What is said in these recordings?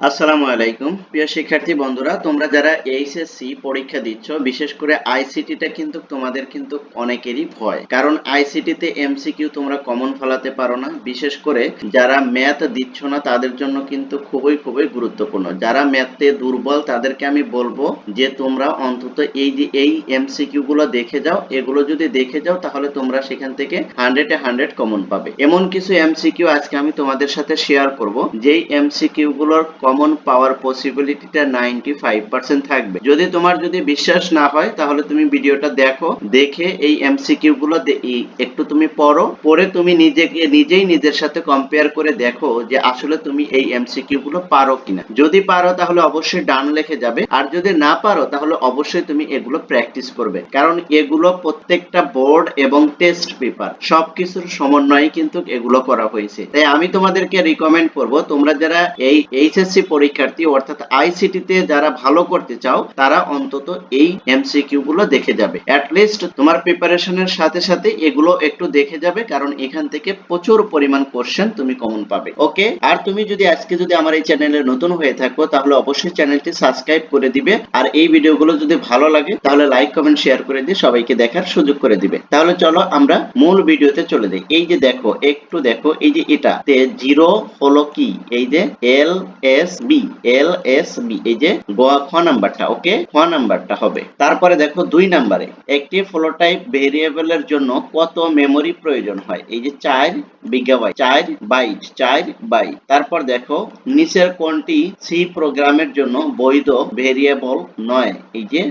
আসসালামু আলাইকুম। প্রিয় শিক্ষার্থী বন্ধুরা, তোমরা যারা এইচএসসি পরীক্ষা দিচ্ছ, বিশেষ করে আইসিটিটা কিন্তু তোমাদের কিন্তু অনেকেরই ভয়। কারণ আইসিটিতে এমসিকিউ তোমরা কমন ফলাতে পারো না। বিশেষ করে যারা ম্যাথ দিচ্ছ না, তাদের জন্য কিন্তু খুবই খুবই গুরুত্বপূর্ণ। যারা ম্যাথে দুর্বল, তাদেরকে আমি বলব যে তোমরা অন্তত এই যে, এই এমসিকিউ গুলো দেখে যাও। এগুলো যদি দেখে যাও, তাহলে তোমরা সেখান থেকে হান্ড্রেডে হান্ড্রেড কমন পাবে। এমন কিছু এমসিকিউ আজকে আমি তোমাদের সাথে শেয়ার করব, যেই এমসিকিউ গুলোর কমন পাওয়ার পসিবিলিটিটা নাইনটি ফাইভ পার্সেন্ট থাকবে। যদি তোমার যদি বিশ্বাস না হয়, তাহলে তুমি ভিডিওটা দেখো, দেখে এই এমসিকিউ গুলো একটু তুমি পড়ো, পড়ে তুমি নিজেকে, নিজেই নিজের সাথে কম্পেয়ার করে দেখো যে আসলে তুমি এই এমসিকিউ গুলো পারো কিনা। যদি পারো, তাহলে অবশ্যই ডান লিখে যাবে। আর যদি না পারো, তাহলে অবশ্যই তুমি এগুলো প্র্যাকটিস করবে। কারণ এগুলো প্রত্যেকটা বোর্ড এবং টেস্ট পেপার সবকিছুর সমন্বয়ে কিন্তু এগুলো করা হয়েছে। তাই আমি তোমাদেরকে রিকমেন্ড করব, তোমরা যারা এই এইচএসসি পরীক্ষার্থী অর্থাৎ আইসিটি তে যারা ভালো করতে চাও, তারা অন্তত এই এমসিকিউ গুলো দেখে যাবে। লিস্ট তোমার প্রিপারেশনের সাথে সাথে এগুলো একটু দেখে যাবে, কারণ এখান থেকে প্রচুর পরিমাণ কোশ্চেন তুমি কমন পাবে। ওকে আর তুমি যদি আজকে যদি আমার এই চ্যানেলে নতুন হয়ে থাকো, তাহলে অবশ্যই চ্যানেলটি সাবস্ক্রাইব করে দিবে। আর এই ভিডিওগুলো যদি ভালো লাগে, তাহলে লাইক কমেন্ট শেয়ার করে দিয়ে সবাইকে দেখার সুযোগ করে দিবে। তাহলে চলো আমরা মূল ভিডিওতে চলে যাই। এই যে দেখো, একটু দেখো, এই যে এটা, তে জিরো হলো কি? এই যে এল এস এস বি এই যে গোয়া খ নাম্বারটা ওকে খ নাম্বারটা হবে। তারপরে দেখো দুই নাম্বারে, একটি ভেরিয়েবলের জন্য কত মেমরি প্রয়োজন হয়? এই যে চার বিগাবাইট, চার চার বাইট। তারপর দেখো, নিচের কোনটি সি প্রোগ্রামের জন্য বৈধ ভেরিয়েবল নয়। এই যে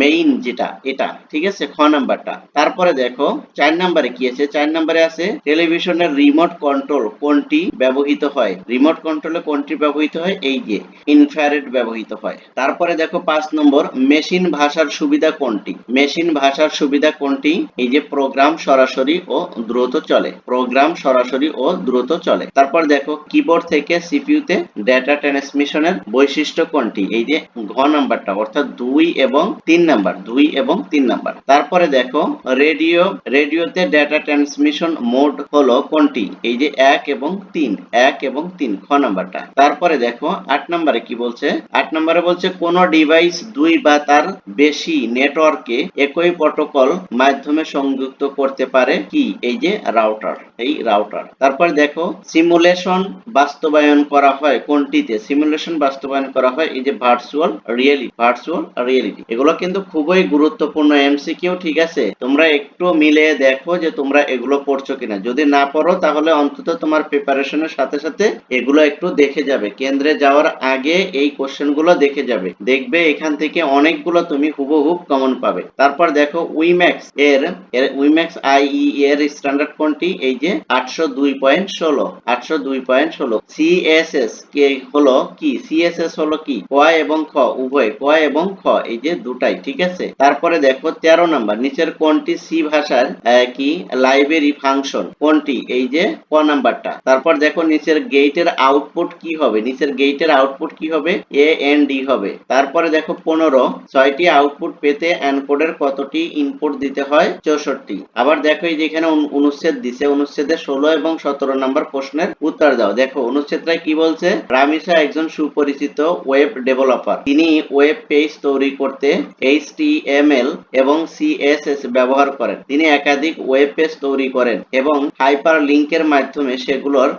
মেইন যেটা, এটা, ঠিক আছে? খ নাম্বারটা। তারপরে দেখো, চার নাম্বারে কি আছে? চার নাম্বারে আছে টেলিভিশনের রিমোট কন্ট্রোল কোনটি ব্যবহৃত হয়? রিমোট কন্ট্রোলে কোনটি ব্যবহৃত হয়, এই যে ইনফ্রারেড ব্যবহৃত হয়। তারপরে দেখো পাঁচ নম্বর মেশিন ভাষার সুবিধা কোনটি? মেশিন ভাষার সুবিধা কোনটি? এই যে প্রোগ্রাম সরাসরি ও দ্রুত চলে। প্রোগ্রাম সরাসরি ও দ্রুত চলে। তারপর দেখো কিবোর্ড থেকে সিপিইউতে ডেটা ট্রান্সমিশনের বৈশিষ্ট্য কোনটি? এই যে ঘ নাম্বারটা, অর্থাৎ দুই এবং তিন নাম্বার, দুই এবং তিন নাম্বার। তারপরে দেখো রেডিও রেডিওতে ডেটা ট্রান্সমিশন মোড হলো কোনটি? এই যে এক এবং তিন, এক এবং তিন খ নাম্বারটা। তারপরে দেখো আট নাম্বারে কি বলছে? আট নাম্বারে বলছে, কোন ডিভাইস দুই বা তার বেশি নেটওয়ার্কে একই প্রোটোকল মাধ্যমে সংযুক্ত করতে পারে কি? এই যে রাউটার এই রাউটার তারপরে দেখো সিমুলেশন বাস্তবায়ন করা হয় কোনটিতে? সিমুলেশন বাস্তবায়ন করা হয় এই যে ভার্চুয়াল রিয়েলিটি ভার্চুয়াল রিয়েলিটি এগুলো কিন্তু খুবই গুরুত্বপূর্ণ এমসিকিউ ঠিক আছে? তোমরা একটু মিলে দেখো যে তোমরা এগুলো পড়ছো কিনা। যদি না পড়ো তাহলে অন্তত তোমার প্রিপারেশনের সাথে সাথে এগুলো একটু দেখে যাবে। কেন্দ্রে যাওয়ার আগে এই কোশ্চেনগুলো দেখে যাবে। দেখবে এখান থেকে অনেকগুলো তুমি হুবহুব কমন পাবে। তারপর দেখো উইম্যাক্স এর উইম্যাক্স আইই এর স্ট্যান্ডার্ড কোনটি? এই যে আটশো দুই পয়েন্ট ষোলো। আটশো দুই পয়েন্ট ষোলো। সিএসএস কে হলো কি? সিএসএস হলো কি? ক এবং খ, উভয় ক এবং খ, এই যে দুটাই, ঠিক আছে? তারপরে দেখো তেরো নাম্বার, নিচের কোনটি সি ভাষার কি? লাইব্রেরি ফাংশন কোনটি? এই যে ক নাম্বারটা। তারপর দেখো নিচের গেটের আউটপুট কি হবে? নিচের গেটের আউটপুট কি হবে? এ এন ডি হবে। তারপরে দেখো পনেরো, ছয়টি আউটপুট পেতে এনকোডের কতটি ইনপুট দিতে হয়? চৌষট্টি। আবার দেখো এই যেখানে অনুচ্ছেদ দিছে, অনুচ্ছেদে ষোলো এবং সতেরো নম্বর প্রশ্নের উত্তর দাও। দেখো অনুচ্ছেদটা কি বলছে? রামিসা একজন সুপরিচিত ওয়েব ডেভেলপার তিনি ওয়েব পেজ তৈরি করতে এইচটিএমএল এবং সিএসএস ব্যবহার করেন। তিনি একাধিক ওয়েব পেজ তৈরি করেন এবং হাইপার লিংকের মাধ্যমে সেগুলোর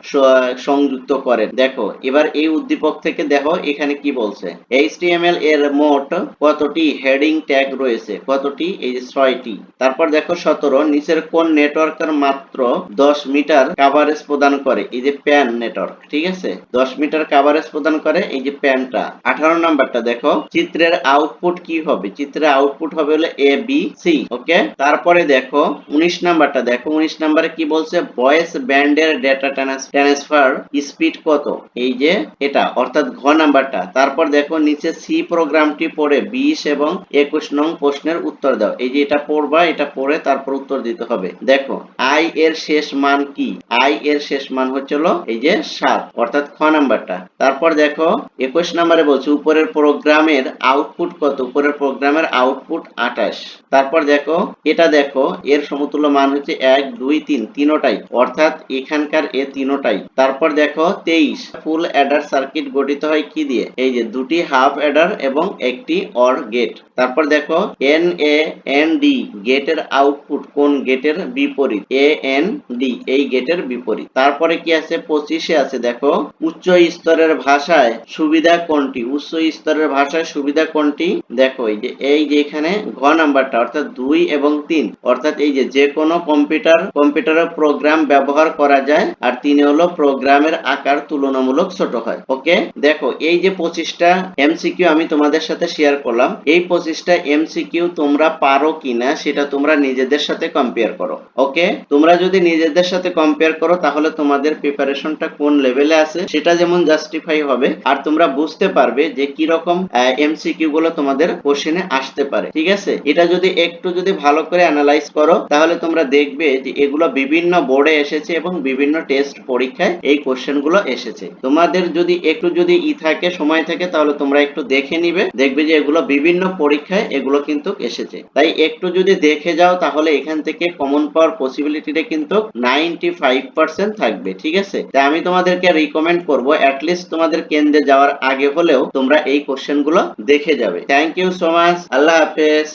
সংযুক্ত করেন। দেখো, এবার এই উদ্দীপক থেকে দেখো এখানে কি বলছে। এইচটিএমএল এর মোট কতটি হেডিং ট্যাগ রয়েছে? কতটি? এই যে ছয়টি। তারপর দেখো সতেরো, নিচের কোন নেটওয়ার্কের মাত্র দশ মিটার কাভারেজ প্রদান করে? এই যে প্যান নেটওয়ার্ক ঠিক আছে? দশ মিটার কাভারেজ প্রদান করে এই যে প্যানটা আঠারো নাম্বারটা দেখো, চিত্রের আউটপুট কি হবে? চিত্রের আউটপুট হবে হলো এ বি সি ওকে তারপরে দেখো, উনিশ নাম্বারটা দেখো, উনিশ নাম্বারে কি বলছে? ভয়েস ব্যান্ডের ডেটা ট্রান্সফার স্পিড কত? এই যে এটা, অর্থাৎ ঘ নাম্বারটা। তারপর দেখো নিচে সি প্রোগ্রামটি পড়ে বিশ এবং একুশ নং প্রশ্নের উত্তর দাও। এই যে এটা পড়বা, এটা পড়ে তারপর উত্তর দিতে হবে। দেখো, আই এর শেষ মান কি? আই এর শেষ মান হচ্ছিল এই যে সাত, অর্থাৎ খ নাম্বারটা। তারপর দেখো, একুশ নাম্বারে বলছে উপরের প্রোগ্রামের আউটপুট কত? উপরের প্রোগ্রামের আউটপুট আঠাশ। তারপর দেখো, এটা দেখো, এর সমতুল্য মান হচ্ছে এক, দুই, তিন, তিনোটাই। অর্থাৎ এখানকার এ তিনোটাই। তারপর দেখো, তেইশ, ফুল অ্যাডার সার্কিট গঠিত হয় কি দিয়ে? এই যে দুটি হাফ অ্যাডার এবং একটি অর গেট। তারপর দেখো এন এ এন ডি গেটের আউটপুট কোন গেটের বিপরীত? এ এন ডি এই গেটের বিপরীত। তারপরে কি আছে? পঁচিশে আছে, দেখো। উচ্চ স্তরের ভাষায় সুবিধা কোনটি? উচ্চ স্তরের ভাষায় সুবিধা কোনটি? দেখো, এই যে এই যে এখানে ঘ নাম্বারটা, অর্থাৎ দুই এবং তিন। অর্থাৎ এই যে যে কোনো কম্পিউটার, কম্পিউটারের প্রোগ্রাম ব্যবহার করা যায়, আর তিনে হলো প্রোগ্রামের আকার তুলনামূলক ছোট। হয়। ওকে? দেখো, এই যে পঁচিশটা এমসিকিউ আমি তোমাদের সাথে শেয়ার করলাম, এই পঁচিশটা এমসিকিউ তোমরা পারো কিনা সেটা তোমরা নিজেদের সাথে কম্পেয়ার করো, ওকে? তোমরা যদি নিজেদের সাথে কম্পেয়ার করো, তাহলে তোমাদের প্রিপারেশনটা কোন লেভেলে আছে সেটা যেমন জাস্টিফাই হবে, আর তোমরা বুঝতে পারবে যে কি রকম এমসিকিউ গুলো তোমাদের কোশ্চেনে আসতে পারে, ঠিক আছে? এটা যদি একটু যদি ভালো করে অ্যানালাইজ করো, তাহলে তোমরা দেখবে যে এগুলো বিভিন্ন বোর্ডে এসেছে এবং বিভিন্ন টেস্ট পরীক্ষায় এই কোশ্চেনগুলো এসেছে। তোমাদের যদি একটু যদি ই থাকে, সময় থাকে, তাহলে তোমরা একটু দেখে নিবে। দেখবে যে এগুলো বিভিন্ন পরীক্ষায় এগুলো কিন্তু এসেছে। তাই একটু যদি দেখে যাও, তাহলে এখান থেকে কমন পাওয়ার পসিবিলিটিটা কিন্তু নাইনটি ফাইভ পার্সেন্ট থাকবে, ঠিক আছে? তাই আমি তোমাদেরকে রিকমেন্ড করব অ্যাটলিস্ট তোমাদের কেন্দ্রে যাওয়ার আগে হলেও তোমরা এই কোশ্চেনগুলো দেখে যাবে। থ্যাংক ইউ সো মাচ আল্লাহ হাফেজ।